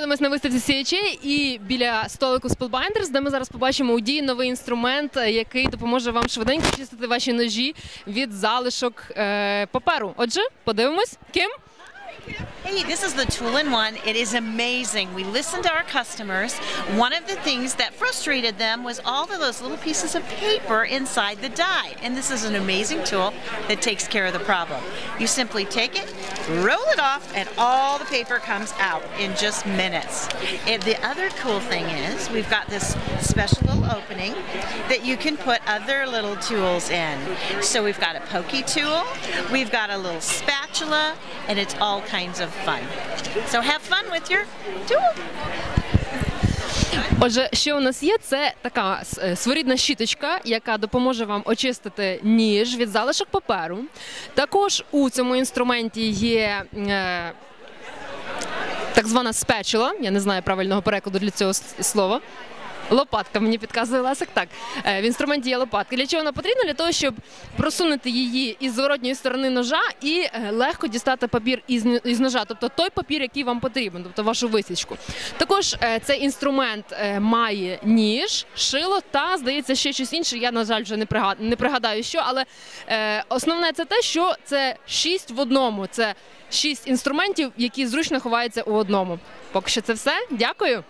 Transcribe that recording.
знаходимося на виставці CHA і біля столику Spellbinders, де ми зараз побачимо у дії новий інструмент, е, який допоможе вам швиденько чистити ваші ножі від залишок е, паперу. Отже, подивимось, ким Hey, this is the tool in one. It is amazing. We listened to our customers. One of the things that frustrated them was all of those little pieces of paper inside the die. And this is an amazing tool that takes care of the problem. You simply take it, roll it off, and all the paper comes out in just minutes. And the other cool thing is we've got this special little opening that you can put other little tools in. So we've got a pokey tool, we've got a little spatula, and it's all kinds of fun. So have fun with your tool. Отже, що у нас є, це така сворідна своєрідна щіточка, яка допоможе вам очистити ніж від залишок паперу. Також у цьому інструменті є. Е, так звана спечила, я не знаю правильного перекладу для цього слова. Лопатка мені підказує Лесик. Так, Е, в інструменті є лопатка. Для чого вона потрібна? Для того, щоб просунути її із зворотньої сторони ножа і е, легко дістати папір із, ножа, тобто той папір, який вам потрібен, тобто вашу висічку. Також е, цей інструмент має ніж, шило та, здається, ще щось інше. Я, на жаль, вже не пригад- не пригадаю, що, але основне це те, що це шість в одному. Це шість інструментів, які зручно ховаються у одному. Поки що це все. Дякую.